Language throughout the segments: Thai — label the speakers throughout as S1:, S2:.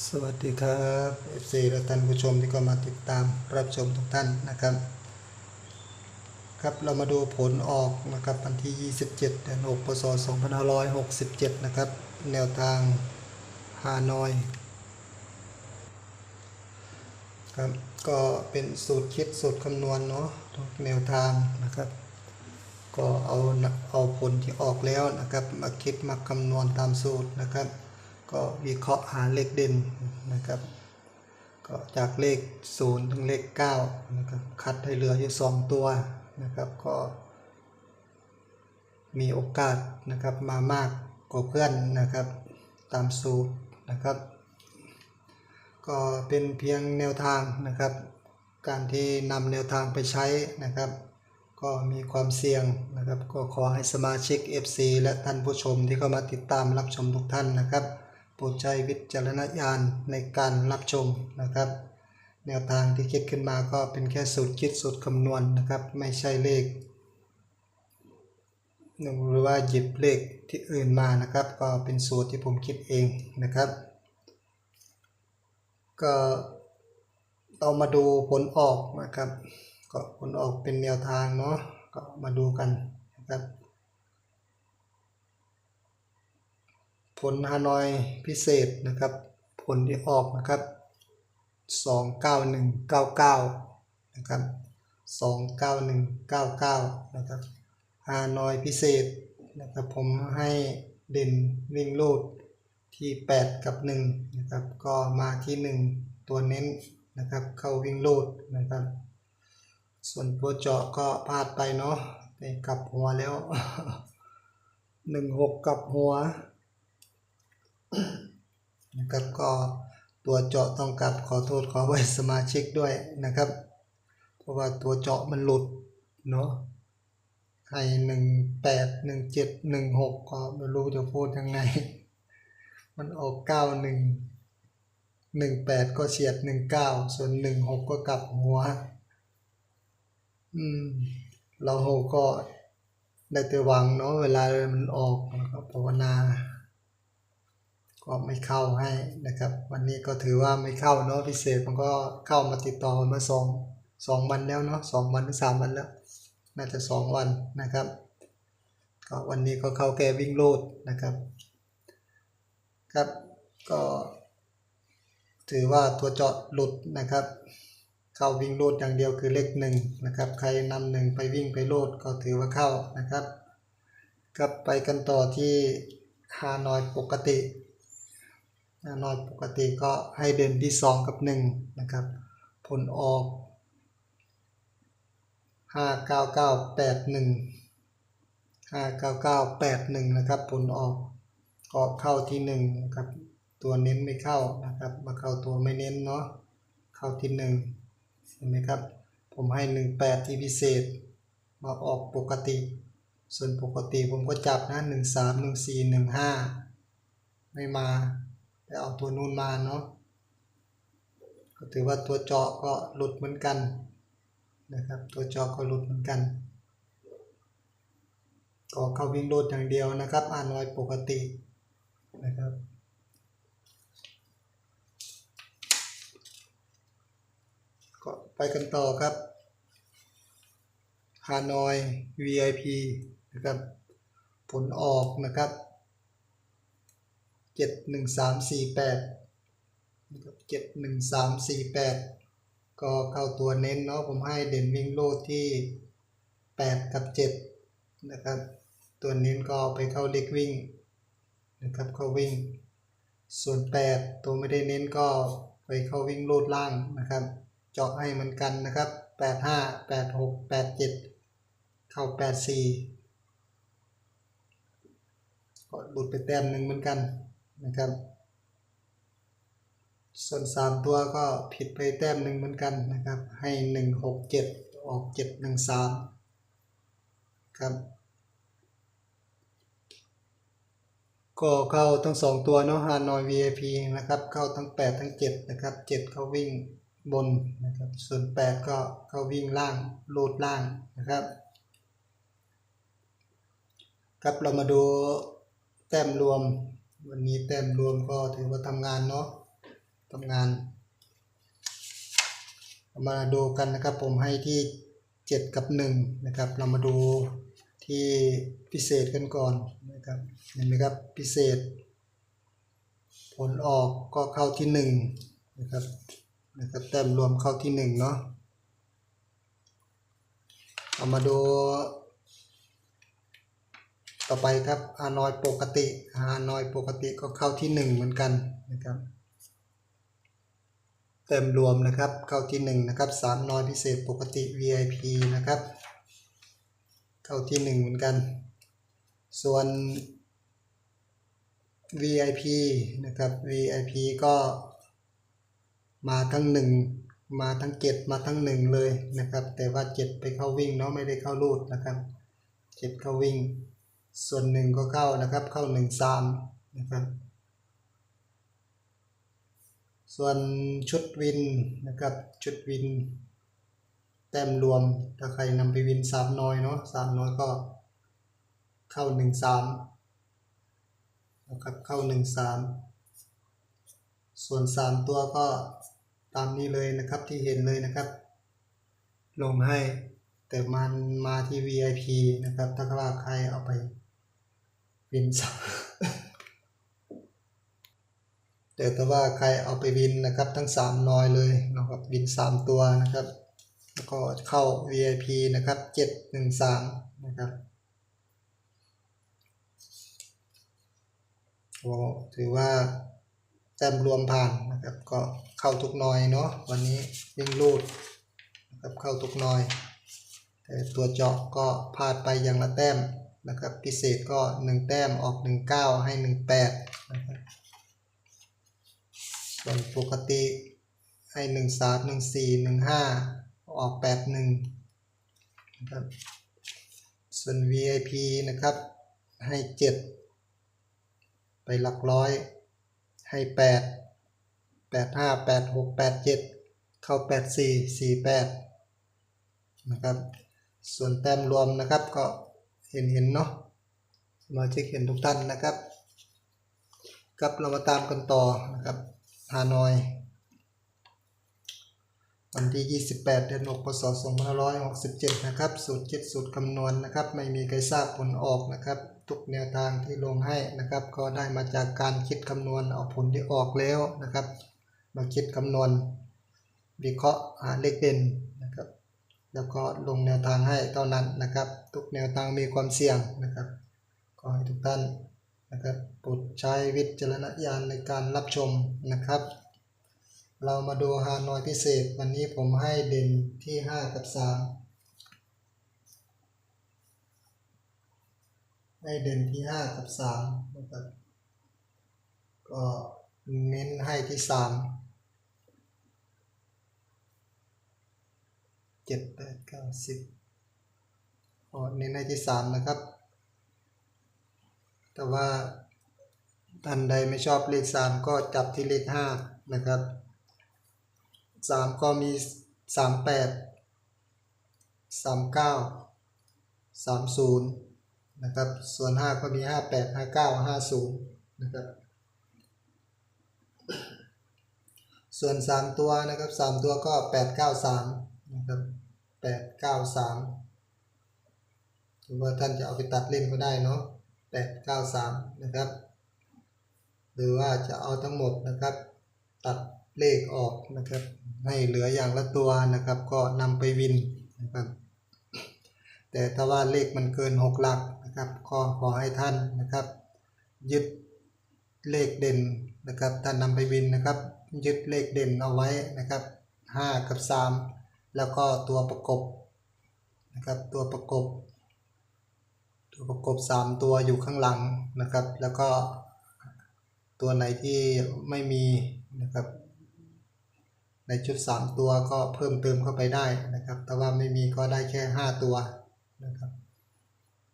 S1: สวัสดีครับ FC และท่านผู้ชมที่ก็มาติดตามรับชมทุกท่านนะครับ ครับเรามาดูผลออกนะครับวันที่ 27เดือน6พศ2567 นะครับ แนวทางฮานอยครับก็เป็นสูตรคิดสูตรคำนวณเนาะทุกแนวทางนะครับ ก็เอาเอาผลที่ออกแล้วนะครับ มาคิดมาคำนวณตามสูตรนะครับ ก็วิเคราะห์หาเลขเด่นนะครับ ก็จากเลข 0 ถึงเลข9นะครับคัดให้เหลืออยู่ 2 ตัวนะครับ ก็มีโอกาสนะครับมามากกว่าเพื่อนนะครับ ตามสูตรนะครับ ก็เป็นเพียงแนวทางนะครับ การที่นำแนวทางไปใช้นะครับ ก็มีความเสี่ยงนะครับ ก็ขอให้สมาชิก FC และท่านผู้ชมที่เข้ามาติดตามรับชมทุกท่านนะครับ โปรดใช้วิจารณญาณในการรับชมนะครับ แนวทางที่คิดขึ้นมาก็เป็นแค่สูตรคิดสูตรคำนวณนะครับ ไม่ใช่เลขหรือว่าหยิบเลขที่อื่นมานะครับ ก็เป็นสูตรที่ผมคิดเองนะครับ ก็เรามาดูผลออกนะครับ ก็ผลออกเป็นแนวทางเนาะก็มาดูกันนะครับ ผลฮานอยพิเศษนะครับ ผลที่ออกนะครับ 29199 นะครับ 29199 นะครับฮานอยพิเศษนะครับผมให้เด่นวิ่งลูดที่ 8 กับ 1 นะครับ ก็มาที่ 1 ตัวเน้นนะครับ เข้าวิ่งลูดนะครับ ส่วนตัวเจาะก็พลาดไปเนาะไปกลับหัวแล้ว 16กลับหัว นะครับก็ตัวเจาะต้องกลับขอโทษขอไว้สมาชิกด้วยนะครับ เพราะว่าตัวเจาะมันหลุดเนาะให้หนึ่งแปดหนึ่งเจ็ดหนึ่งหกก็ไม่รู้จะพูดยังไง มันออกเก้าหนึ่งหนึ่งแปดก็เฉียดหนึ่งเก้าส่วนหนึ่งหกก็กลับหัว อืม เราหก็ได้แต่หวังเนาะเวลามันออกนะครับภาวนา ก็ไม่เข้าให้นะครับ วันนี้ก็ถือว่าไม่เข้าเนาะพิเศษมันก็เข้ามาติดต่อมาสองสองวันแล้วเนาะสองวันถึงสามวันแล้ว น่าจะสองวันนะครับ ก็วันนี้ก็เข้าแกวิ่งโลดนะครับครับก็ถือว่าตัวเจาะหลุดนะครับ เข้าวิ่งโลดอย่างเดียวคือเลขหนึ่งนะครับ ใครนำหนึ่งไปวิ่งไปโลดก็ถือว่าเข้านะครับครับไปกันต่อที่ฮานอยปกติ ฮานอยปกติก็ให้เด่นที่สองกับหนึ่งนะครับ ผลออกห้าเก้าเก้าแปดหนึ่งห้าเก้าเก้าแปดหนึ่งนะครับ ผลออกก็เข้าที่หนึ่งนะครับตัวเน้นไม่เข้านะครับมาเข้าตัวไม่เน้นเนาะเข้าที่หนึ่งเห็นไหมครับ ผมให้หนึ่งแปดที่พิเศษ มาออกปกติ ส่วนปกติผมก็จับนะหนึ่งสามหนึ่งสี่หนึ่งห้าไม่มา เอาตัวนูนมาเนาะก็ถือว่าตัวเจาะก็หลุดเหมือนกันนะครับ ตัวเจาะก็หลุดเหมือนกันก็เข้าวิ่งโลดอย่างเดียวนะครับอ่านไว้ปกตินะครับก็ไปกันต่อครับฮานอย VIP นะครับ ผลออกนะครับ เจ็ดหนึ่งสามสี่แปดนะครับเจ็ดหนึ่งสามสี่แปดก็เข้าตัวเน้นเนาะผมให้เด่นวิ่งโลดที่แปดกับเจ็ดนะครับ ตัวเน้นก็ไปเข้าเล็กวิ่งนะครับเข้าวิ่ง ส่วนแปดตัวไม่ได้เน้นก็ไปเข้าวิ่งโลดล่างนะครับเจาะให้เหมือนกันนะครับแปดห้าแปดหกแปดเจ็ดเข้าแปดสี่ก็หลุดไปแต้มหนึ่งเหมือนกัน นะครับ ส่วนสามตัวก็ผิดไปแต้มหนึ่งเหมือนกันนะครับ ให้หนึ่งหกเจ็ดออกเจ็ดหนึ่งสามครับก็เข้าทั้งสองตัวเนาะฮานอย VIP นะครับ เข้าทั้ง 8 ทั้ง 7 นะครับ 7 เข้าวิ่งบนนะครับ ส่วน 8 ก็เข้าวิ่งล่างโลดล่างนะครับ ครับเรามาดูแต้มรวม วันนี้แต้มรวมก็ถือว่าทำงานเนาะทำงาน มาดูกันนะครับผมให้ที่ 7 กับ 1 นะครับ เรามาดูที่พิเศษกันก่อนนะครับเห็นไหมครับพิเศษ ผลออกก็เข้าที่1นะครับนะครับแต้มรวมเข้าที่1เนาะเอามาดู ต่อไปครับฮานอยปกติฮานอยปกติก็เข้าที่ 1 เหมือนกันนะครับ เต็มรวมนะครับเข้าที่1นะครับสามนอยพิเศษปกติ VIP นะครับ เข้าที่ 1 เหมือนกัน ส่วน VIP นะครับ VIP ก็มาทั้ง 1 มาทั้ง 7 มาทั้ง 1 เลยนะครับ แต่ว่า 7 ไปเข้าวิ่งเนาะไม่ได้เข้ารูดนะครับ 7 เข้าวิ่ง ส่วน1ก็เข้านะครับ เข้า1 3นะครับ ส่วนชุดวินนะครับ ชุดวิน แต้มรวม ถ้าใครนำไปวินสามน้อยเนาะสามน้อยก็ เข้าหนึ่งสามนะครับเข้าหนึ่งสามส่วนสามตัวก็ตามนี้เลยนะครับที่เห็นเลยนะครับ ลงให้แต่มันมาที่ VIP นะครับ ถ้าว่าใครเอาไป วินสามแต่ถ้าว่าใครเอาไปวินนะครับทั้งสามน้อยเลยนะครับวินสามตัวนะครับ แล้วก็เข้า VIP นะครับเจ็ดหนึ่งสามนะครับโอ้ถือว่าแต้มรวมผ่านนะครับ ก็เข้าทุกน้อยเนาะวันนี้วิ่งลูดนะครับเข้าทุกน้อย แต่ตัวเจาะก็พลาดไปอย่างละแต้ม นะครับพิเศษก็หนึ่งแต้มออกหนึ่งเก้าให้หนึ่งแปดนะครับส่วนปกติให้หนึ่งสามหนึ่งสี่หนึ่งห้าออกแปดหนึ่งนะครับส่วน VIP นะครับให้เจ็ดไปหลักร้อยให้แปดแปดห้าแปดหกแปดเจ็ดเข้าแปดสี่สี่แปดนะครับส่วนแต้มรวมนะครับก็ เห็นเห็นเนาะสมาชิกเห็นทุกท่านนะครับครับเรามาตามกันต่อนะครับฮานอย วันที่ 28 เดือน6พศ2567 นะครับ สูตรคิดสูตรคำนวณนะครับ ไม่มีใครทราบผลออกนะครับ ทุกแนวทางที่ลงให้นะครับ ก็ได้มาจากการคิดคำนวณเอาผลที่ออกแล้วนะครับ มาคิดคำนวณ วิเคราะห์หาเลขเด่นนะครับ แล้วก็ลงแนวทางให้เท่านั้นนะครับ ทุกแนวทางมีความเสี่ยงนะครับขอให้ทุกท่านนะครับโปรดใช้วิจารณญาณในการรับชมนะครับ เรามาดูฮานอยพิเศษ วันนี้ผมให้เด่นที่ 5 กับ 3 ให้เด่นที่ 5 กับ3นะครับก็เน้นให้ที่ 3 7 8 9 10ก็เน้นให้ที่3นะครับ แต่ว่าท่านใดไม่ชอบเลข3ก็จับที่เลข5นะครับสามก็มีสามแปดสามเก้าสามศูนย์นะครับ ส่วนห้าก็มีห้าแปดห้าเก้าห้าศูนย์นะครับ ส่วนสามตัวนะครับสามตัวก็แปดเก้าสาม นะครับแปดเก้าสามหรือว่าท่านจะเอาไปตัดเล่นก็ได้เนาะแปดเก้าสามนะครับ หรือว่าจะเอาทั้งหมดนะครับ ตัดเลขออกนะครับ ให้เหลืออย่างละตัวนะครับ ก็นำไปวินนะครับ แต่ถ้าว่าเลขมันเกิน6หลักนะครับ ก็ขอให้ท่านนะครับ ยึดเลขเด่นนะครับ ท่านนำไปวินนะครับ ยึดเลขเด่นเอาไว้นะครับ5กับ3 แล้วก็ตัวประกบนะครับตัวประกบ ตัวประกบ 3 ตัวอยู่ข้างหลังนะครับ แล้วก็ตัวไหนที่ไม่มีนะครับ ในชุด 3 ตัวก็เพิ่มเติมเข้าไปได้นะครับ แต่ว่าไม่มีก็ได้แค่ 5 ตัวนะครับ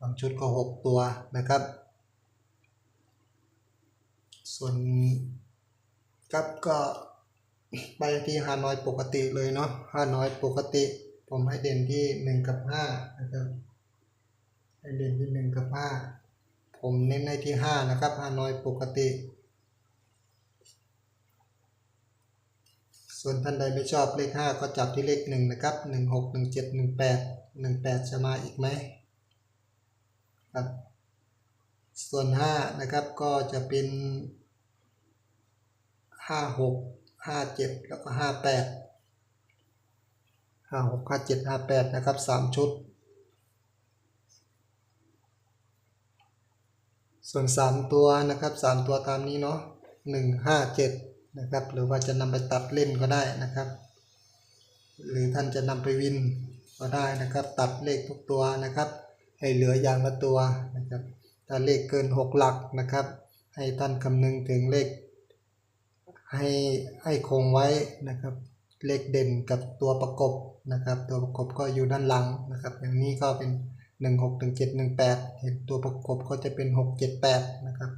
S1: บางชุดก็ 6 ตัวนะครับ ส่วนครับก็ ไปที่ฮานอยปกติเลยเนาะฮานอยปกติ ผมให้เด่นที่1กับ5นะครับให้เด่นที่1กับ5ผมเน้นให้ที่5นะครับฮานอยปกติ ส่วนท่านใดไม่ชอบเลขห้าก็จับที่เลขหนึ่งนะครับหนึ่งหกหนึ่งเจ็ดหนึ่งแปดหนึ่งแปดจะมาอีกไหมครับส่วนห้านะครับก็จะเป็นห้าหก ห้าเจ็ดแล้วก็ห้าแปดห้าหกห้าเจ็ดห้าแปดนะครับสามชุด ส่วนสามตัวนะครับสามตัวตามนี้เนาะหนึ่งห้าเจ็ดนะครับ หรือว่าจะนำไปตัดเล่นก็ได้นะครับ หรือท่านจะนำไปวินก็ได้นะครับ ตัดเลขทุกตัวนะครับ ให้เหลืออย่างละตัวนะครับถ้าเลขเกินหกหลักนะครับ ให้ท่านคำนึงถึงเลข ให้ให้คงไว้นะครับ เลขเด่นกับตัวประกบนะครับ ตัวประกบก็อยู่ด้านหลังนะครับ อย่างนี้ก็เป็น 1 6 1 7 1 8 เห็นตัวประกบก็จะเป็น 6 7 8 นะครับ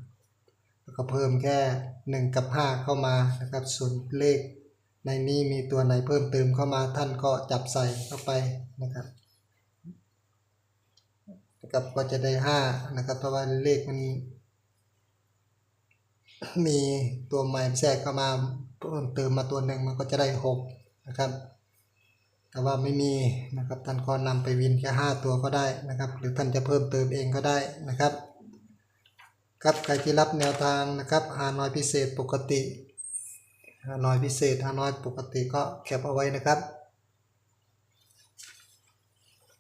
S1: แล้วก็เพิ่มแค่ 1 กับ 5 เข้ามานะครับ ส่วนเลขในนี้มีตัวไหนเพิ่มเติมเข้ามาท่านก็จับใส่เข้าไปนะครับนะครับก็จะได้5นะครับเพราะว่าเลขมัน มีตัวใหม่แทรกเข้ามาเพิ่มเติมมาตัวหนึ่งมันก็จะได้หกนะครับ แต่ว่าไม่มีนะครับท่านก็นำไปวินแค่ห้าตัวก็ได้นะครับ หรือท่านจะเพิ่มเติมเองก็ได้นะครับครับใครที่รับแนวทางนะครับฮานอยพิเศษปกติฮานอยพิเศษฮานอยปกติก็แคปเอาไว้นะครับ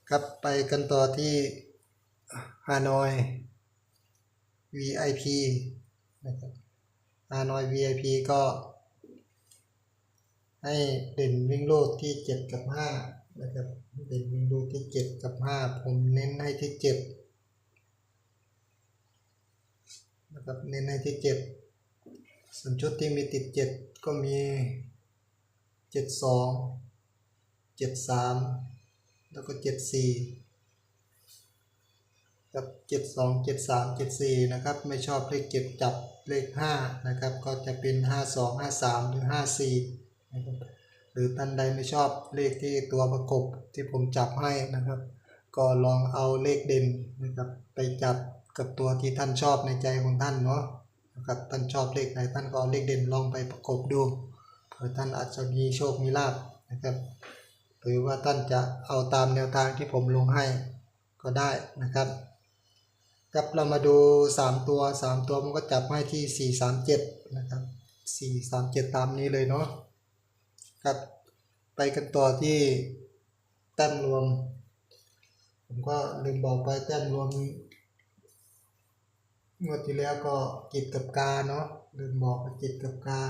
S1: ครับไปกันต่อที่ฮานอย VIP นะครับ ฮานอย VIP ก็ ให้เด่นวิ่งโลดที่ 7 กับ 5 นะครับ เด่นวิ่งโลดที่ 7 กับ 5 ผมเน้นให้ที่ 7 นะครับ เน้นให้ที่ 7 ส่วนชุดที่มีติด 7 ก็มี 72 73 แล้วก็ 74 กับเจ็ดสองเจ็ดสามเจ็ดสี่นะครับ ไม่ชอบเลขเจ็ดจับเลขห้านะครับ ก็จะเป็นห้าสองห้าสามหรือห้าสี่นะครับ หรือท่านใดไม่ชอบเลขที่ตัวประกบที่ผมจับให้นะครับ ก็ลองเอาเลขเด่นนะครับไปจับกับตัวที่ท่านชอบในใจของท่านเนาะนะครับท่านชอบเลขไหนท่านก็เอาเลขเด่นลองไปประกบดูเผื่อท่านอาจจะมีโชคมีลาภนะครับ หรือว่าท่านจะเอาตามแนวทางที่ผมลงให้ก็ได้นะครับ ครับเรามาดู 3 ตัว 3 ตัวมันก็จับให้ที่ 4 3 7 นะครับ 4 3 7 ตามนี้เลยเนาะครับไปกันต่อที่แต้มรวม ผมก็ลืมบอกไปแต้มรวมงวดที่แล้วก็กิจกับกาเนาะลืมบอกไปกิจกับกา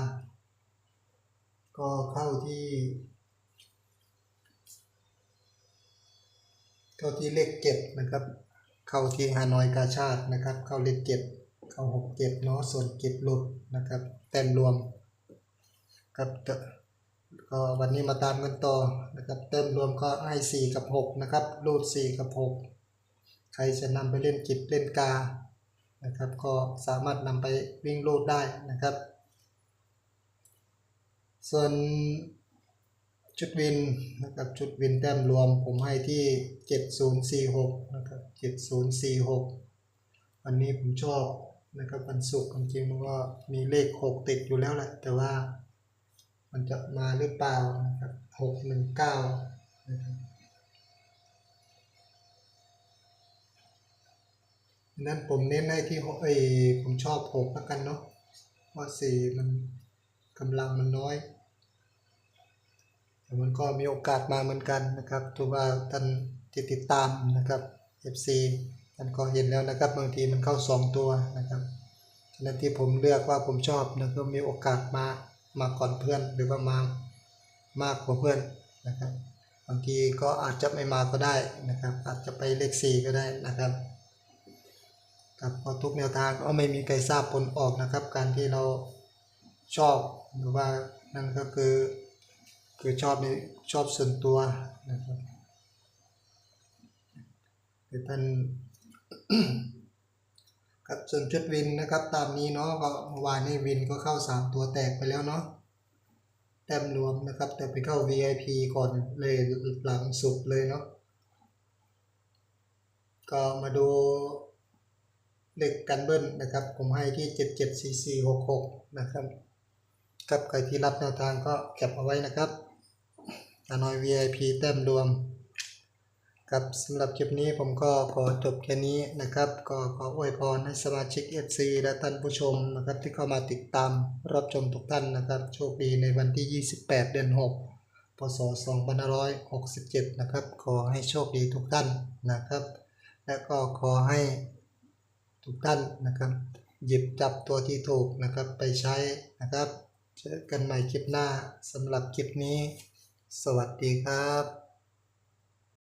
S1: ก็เข้าที่เข้าที่เลขเจ็ดนะครับ เข้าที่ฮานอยกาชาตินะครับ เข้าเลขเจ็ดเข้าหกเจ็ดเนาะส่วนเจ็ดหลุดนะครับแต้มรวมครับก็วันนี้มาตามกันต่อนะครับแต้มรวมก็ให้สี่กับหกนะครับรูดสี่กับหกใครจะนำไปเล่นจิตเล่นกานะครับ ก็สามารถนำไปวิ่งรูดได้นะครับ ส่วนชุดวินนะครับชุดวินแต้มรวมผมให้ที่ 7046นะครับ 7046 วันนี้ผมชอบนะครับวันศุกร์จริงๆมันก็มีเลข 6 ติดอยู่แล้วแหละแต่ว่ามันจะมาหรือเปล่านะครับ619นะครับนั้นผมเน้นให้ที่เอยผมชอบ6แล้วกันเนาะเพราะ4มันกำลังมันน้อยแต่มันก็มีโอกาสมาเหมือนกันนะครับถือว่าท่านที่ติดตามนะครับ FC ท่านก็เห็นแล้วนะครับบางทีมันเข้า 2 ตัวนะครับฉะนั้นที่ผมเลือกว่าผมชอบนะก็มีโอกาสมามาก่อนเพื่อนหรือว่ามามากกว่าเพื่อนนะครับบางทีก็อาจจะไม่มาก็ได้นะครับ อาจจะไปเลข 4 ก็ได้นะครับครับพอทุกแนวทางก็ไม่มีใครทราบผลออกนะครับ การที่เราชอบหรือว่านั่นก็คือคือชอบในชอบส่วนตัวนะครับ คือท่านครับส่วนชุดวินนะครับตามนี้เนาะก็เมื่อวานนี้วินก็เข้าสามตัวแตกไปแล้วเนาะแต้มรวมนะครับ แต่ไปเข้า VIP ก่อนเลยหลังสุดเลยเนาะก็มาดูเลขกันเบิ้ลนะครับ ผมให้ที่ 774466 นะครับกับใครที่รับแนวทางก็เก็บเอาไว้นะครับตาน้อย VIP แต้มรวม ครับสำหรับคลิปนี้ผมก็ขอจบแค่นี้นะครับ ก็ขออวยพรให้สมาชิก FC และท่านผู้ชมนะครับ ที่เข้ามาติดตามรับชมทุกท่านนะครับ โชคดีในวันที่ 28 เดือน 6 พศ 2567 นะครับ ขอให้โชคดีทุกท่านนะครับ และก็ขอให้ทุกท่านนะครับ หยิบจับตัวที่ถูกนะครับไปใช้นะครับ เจอกันใหม่คลิปหน้าสำหรับคลิปนี้ สวัสดีครับ